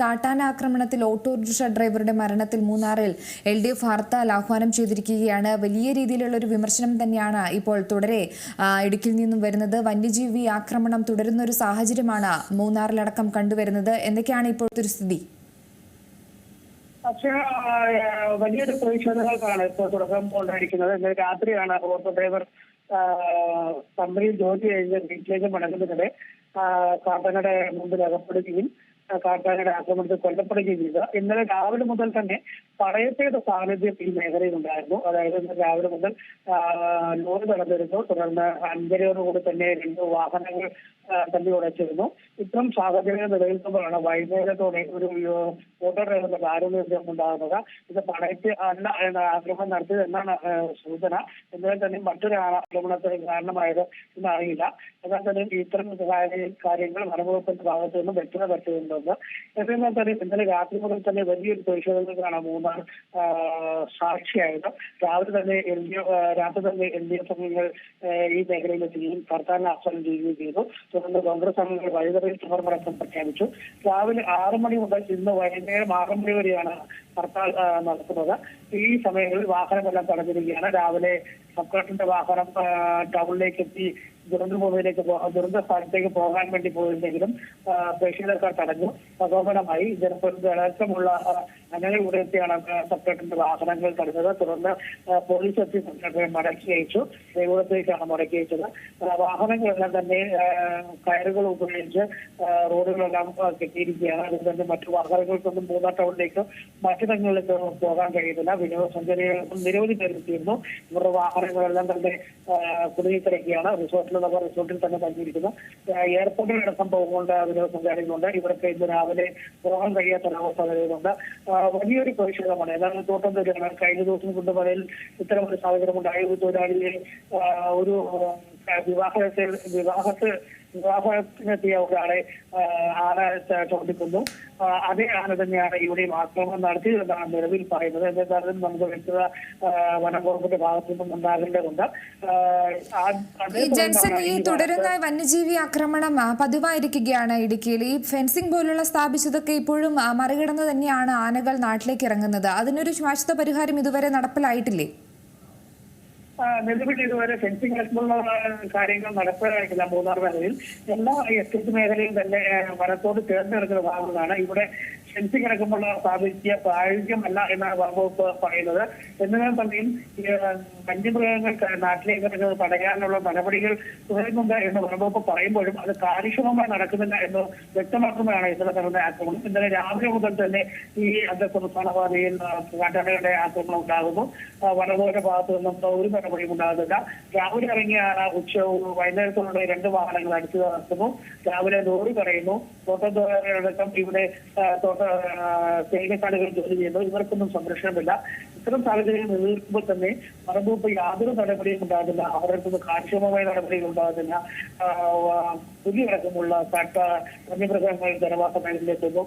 കാട്ടാന ആക്രമണത്തിൽ ഓട്ടോറിക്ഷ ഡ്രൈവറുടെ മരണത്തിൽ മൂന്നാറിൽ എൽ ഡി എഫ് ഹർത്താൽ ആഹ്വാനം ചെയ്തിരിക്കുകയാണ്. വലിയ രീതിയിലുള്ള ഒരു വിമർശനം തന്നെയാണ് ഇപ്പോൾ തുടരെ ഇടുക്കിയിൽ നിന്നും വരുന്നത്. വന്യജീവി ആക്രമണം തുടരുന്ന ഒരു സാഹചര്യമാണ് മൂന്നാറിലടക്കം കണ്ടുവരുന്നത്. എന്തൊക്കെയാണ് ഇപ്പോഴത്തെ ഒരു സ്ഥിതി? പക്ഷേ വലിയൊരു പ്രതിഷേധങ്ങൾക്കാണ് ഇപ്പോൾ തുടക്കം കൊണ്ടിരിക്കുന്നത്. ഇന്നലെ രാത്രിയാണ് ഓട്ടോ ഡ്രൈവർ കമ്പനിയിൽ ജോലി കഴിഞ്ഞ് വീട്ടിലേക്ക് മടങ്ങുന്നതിനിടെ കാട്ടനയുടെ മുമ്പിൽ അകപ്പെടുകയും കാട്ടാനയുടെ ആക്രമണത്തിൽ കൊല്ലപ്പെടുകയും ചെയ്തത് ഇന്നലെ രാവിലെ മുതൽ തന്നെ പടയത്തയുടെ സാന്നിധ്യം ഈ മേഖലയിൽ ഉണ്ടായിരുന്നു അതായത് ഇന്ന് രാവിലെ മുതൽ ലോറി നടന്നിരുന്നു. തുടർന്ന് അഞ്ചരയോടുകൂടി തന്നെ രണ്ട് വാഹനങ്ങൾ തന്നെ ഉടച്ചിരുന്നു. ഇത്തരം സാഹചര്യം നിലനിൽക്കുമ്പോഴാണ് വൈകുന്നേരത്തോടെ ഒരു ഓട്ടോ ഡ്രൈവറിന്റെ ആരോഗ്യം ഉണ്ടാകുന്നത്. ഇത് പടയത്ത് അല്ല എന്ന ആക്രമണം നടത്തിയത് എന്നാണ് സൂചന. എന്നാൽ തന്നെ മറ്റൊരു ആക്രമണത്തിന് കാരണമായത് എന്നറിയില്ല. എന്നാൽ തന്നെ ഇത്തരം കാര്യങ്ങൾ വനംവകുപ്പിന്റെ ഭാഗത്തു നിന്നും വ്യക്തത പറ്റുന്നുണ്ട് എന്നാൽ തന്നെ ഇന്നലെ രാത്രി മുതൽ തന്നെ വലിയൊരു പരിശോധനകളാണ് മൂന്നാർ ആ, സാക്ഷിയായത്. രാവിലെ തന്നെ എൽ ഡി എഫ് രാത്രി തന്നെ എൽ ഡി എഫ് അംഗങ്ങൾ ഈ മേഖലയിലെത്തുകയും ഹർത്താലിന് ആഹ്വാനം ചെയ്യുകയും ചെയ്തു. തുടർന്ന് കോൺഗ്രസ് അംഗങ്ങൾ വഴിതറിയിൽ സമർപ്പണം പ്രഖ്യാപിച്ചു. രാവിലെ ആറു മണി മുതൽ ഇന്ന് വൈകുന്നേരം ആറു മണി വരെയാണ് ഹർത്താൽ നടത്തുന്നത്. ഈ സമയങ്ങളിൽ വാഹനമെല്ലാം തടഞ്ഞിരിക്കുകയാണ്. രാവിലെ സബ് കളക്ടറിന്റെ വാഹനം ടൗണിലേക്ക് എത്തി ദുരന്ത ഭൂമിയിലേക്ക് ദുരന്ത സ്ഥലത്തേക്ക് പോകാൻ വേണ്ടി പോയിരുന്നെങ്കിലും പ്രതിഷേധക്കാർ തടഞ്ഞു. പ്രകോപനമായി ജനപ്രതിനിധികളടക്കമുള്ള അനങ്ങൾ ഇവിടെ എത്തിയാണ് സബ് കളക്ടറിന്റെ വാഹനങ്ങൾ തടഞ്ഞത്. തുടർന്ന് പോലീസ് എത്തി സബ് കളക്ടറെ മടക്കി അയച്ചു. ദേവൂടത്തേക്കാണ് മടക്കി അയച്ചത്. വാഹനങ്ങളെല്ലാം തന്നെ കയറുകൾ ഉപയോഗിച്ച് റോഡുകളെല്ലാം കെട്ടിയിരിക്കുകയാണ്. അതുകൊണ്ട് തന്നെ മറ്റു വാഹനങ്ങൾക്കൊന്നും മൂന്നാർ ടൗണിലേക്ക് മറ്റിടങ്ങളിലേക്ക് പോകാൻ കഴിയുന്നില്ല. വിനോദസഞ്ചാരികൾ നിരവധി പേർ എത്തിയിരുന്നു. ഇവരുടെ വാഹനങ്ങളെല്ലാം തന്നെ ആ, റിസോർട്ടിൽ റിസോർട്ടിലുള്ളവർ റിസോർട്ടിൽ തന്നെ തങ്ങിയിരിക്കുന്നു. എയർപോർട്ടിൽ അടക്കം പോകുന്നുണ്ട് വിനോദസഞ്ചാരികളുണ്ട്. ഇവർക്ക് ഇന്ന് രാവിലെ പോകാൻ കഴിയാത്ത ഒരവസ്ഥ വരുന്നുണ്ട് വലിയൊരു പ്രതിഷേധമാണ് ഏതാണ്ട് തോട്ടം തരികയാണ്. കഴിഞ്ഞ ദിവസം കുണ്ടുമലയിൽ ഇത്തരം ഒരു സാഹചര്യം ഉണ്ടായി. ഒരു തൊഴിലാളിയെ ഒരു വിവാഹത്തിൽ വിവാഹത്ത് വിവാഹത്തിനെത്തിയ ഒരാളെ ആളെ ചോദിക്കുന്നു. അതേ ആന തന്നെയാണ് ഇവിടെയും ആക്രമണം നടത്തിയതെന്നാണ് നിലവിൽ പറയുന്നത്. എന്നിരുന്നാലും നമുക്ക് വ്യക്തത വനം വകുപ്പിന്റെ ഭാഗത്തു നിന്നും ഉണ്ടാകേണ്ടതുണ്ട്. ഈ ജെൻസൺ തുടരുന്ന വന്യജീവി ആക്രമണം പതിവായിരിക്കുകയാണ് ഇടുക്കിയിൽ. ഈ ഫെൻസിംഗ് പോലുള്ള സ്ഥാപിച്ചതൊക്കെ ഇപ്പോഴും മറികടന്ന് തന്നെയാണ് ആനകൾ നാട്ടിലേക്ക് ഇറങ്ങുന്നത്. അതിനൊരു ശാശ്വത പരിഹാരം ഇതുവരെ നടപ്പിലായിട്ടില്ലേ? നിലവിൽ ഇതുവരെ ഫെൻസിംഗ് അടക്കമുള്ള കാര്യങ്ങൾ നടപ്പിലാക്കില്ല മൂന്നാർ മേഖലയിൽ എല്ലാ എസ്റ്റേറ്റ് മേഖലയും തന്നെ വനത്തോട് ചേർന്ന് കിടക്കുന്ന ഭാഗങ്ങളാണ്. ഇവിടെ ഫെൻസിംഗ് അടക്കമുള്ള സ്ഥാപിക്കുക പ്രായോഗികമല്ല എന്നാണ് വകുപ്പ് പറയുന്നത്. എന്നിരുന്നാൽ തന്നെയും വന്യമൃഗങ്ങൾ നാട്ടിലേക്ക് ഇറങ്ങുന്നത് തടയാനുള്ള നടപടികൾ തുടരുന്നുണ്ട് എന്ന് വനംവകുപ്പ് പറയുമ്പോഴും അത് കാര്യക്ഷമമായി നടക്കുന്നില്ല എന്ന് വ്യക്തമാക്കുന്നതാണ് ഇന്നലെ നടന്ന ആക്രമണം. ഇന്നലെ രാവിലെ മുതൽ തന്നെ ഈ അന്തർ സംസ്ഥാന പാതയിൽ കാട്ടാനകളുടെ ആക്രമണം ഉണ്ടാകുന്നു. വനവകുപ്പിന്റെ ഭാഗത്തു നിന്നും ഒരു നടപടിയും ഉണ്ടാകുന്നില്ല രാവിലെ ഇറങ്ങിയാണ് ഉച്ച വൈകുന്നേരത്തോടെ രണ്ട് വാഹനങ്ങൾ അടിച്ചു നടത്തുന്നു രാവിലെ ലോറി പറയുന്നു തോട്ടത്തോടക്കം ഇവിടെ തോട്ട സൈനികക്കാടുകൾ ജോലി ചെയ്യുന്നു. ഇവർക്കൊന്നും സംരക്ഷണമില്ല. ഇത്തരം സാഹചര്യം നിലനിൽക്കുമ്പോൾ തന്നെ മറുപടി യാതൊരു നടപടിയും ഉണ്ടാകുന്നില്ല. അവരുടെ അടുത്ത് കാര്യക്ഷമമായ നടപടികൾ ഉണ്ടാകുന്നില്ല. പുതിയ അടക്കമുള്ള പുലിയടക്കമുള്ള കാട്ട വന്യമൃഗങ്ങൾ ജനവാസ മേഖലയിലെത്തുന്നു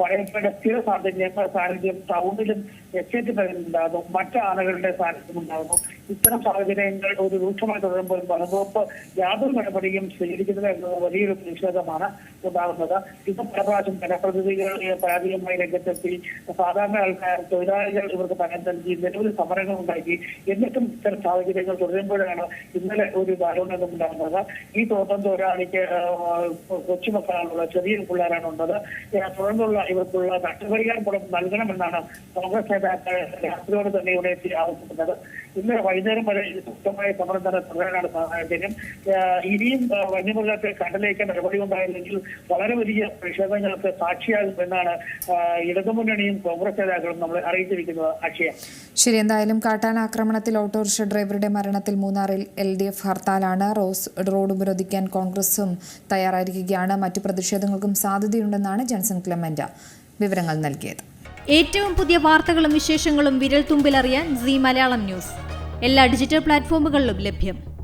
പഴയപ്പയുടെ സ്ഥിര സാധ്യത സാന്നിധ്യം ടൗണിലും എസ്റ്റേറ്റ് മേഖലയിലുണ്ടാകുന്നു മറ്റ് ആനകളുടെ സാന്നിധ്യം ഉണ്ടാകുന്നു. ഇത്തരം സാഹചര്യങ്ങൾ ഒരു രൂക്ഷമായി തുടരുമ്പോൾ വനംവകുപ്പ് യാതൊരു നടപടിയും സ്വീകരിക്കുന്നില്ല എന്നത് വലിയൊരു പ്രതിഷേധമാണ് ഉണ്ടാകുന്നത്. ഇത് പല പ്രാവശ്യം ജനപ്രതിനിധികൾ പരാതിയുമായി രംഗത്തെത്തി. സാധാരണ ആൾക്കാർ തൊഴിലാളികൾ ഇവർക്ക് പണം നൽകി നിരവധി സമരങ്ങൾ ഉണ്ടാക്കി. എന്നിട്ടും ഇത്തരം സാഹചര്യങ്ങൾ തുടരുമ്പോഴാണ് ഇന്നലെ ഒരു ബാലോണം ഉണ്ടാകുന്നത്. ഈ തോട്ടം തൊഴിലാളിക്ക് കൊച്ചുമക്കളാണുള്ളത് കൊച്ചുമക്കളാണുള്ള ചെറിയ പിള്ളേരാണ് ഉള്ളത് തുടർന്നുള്ള ഇവർക്കുള്ള നഷ്ടപരിഹാരം കൂടെ നൽകണമെന്നാണ് കോൺഗ്രസ് നേതാക്കൾ രാത്രിയോട് തന്നെ ഇവിടെ എത്തി ആവശ്യപ്പെട്ടത്. ഇന്ന് വൈകുന്നേരം വരെ ശക്തമായ സമരം തന്നെ തുടരാനാണ് സാഹചര്യം. ഇനിയും വന്യമൃഗത്തെ കടലേക്ക് നടപടി ഉണ്ടായില്ലെങ്കിൽ വളരെ വലിയ പ്രതിഷേധങ്ങൾക്ക് സാക്ഷിയാകും എന്നാണ് ഇടതുമുന്നണിയും കോൺഗ്രസ് നേതാക്കളും നമ്മളെ അറിയിച്ചിരിക്കുന്നത്. അക്ഷയ. ശരി എന്തായാലും കാട്ടാന ആക്രമണത്തിൽ ഓട്ടോറിക്ഷ ഡ്രൈവറുടെ മരണത്തിൽ മൂന്നാറിൽ എൽ ഡി എഫ് ഹർത്താലാണ്. റോസ് റോഡ് ഉപരോധിക്കാൻ കോൺഗ്രസും തയ്യാറായിരിക്കുകയാണ്. മറ്റു പ്രതിഷേധങ്ങൾക്കും സാധ്യതയുണ്ടെന്നാണ് ജോൺസൺ ക്ലെമന്റ് വിവരങ്ങൾ നൽകിയത്. ഏറ്റവും പുതിയ വാർത്തകളും വിശേഷങ്ങളും വിരൽ തുമ്പിലറിയാൻ സി മലയാളം ന്യൂസ്. എല്ലാ ഡിജിറ്റൽ പ്ലാറ്റ്ഫോമുകളിലും ലഭ്യം.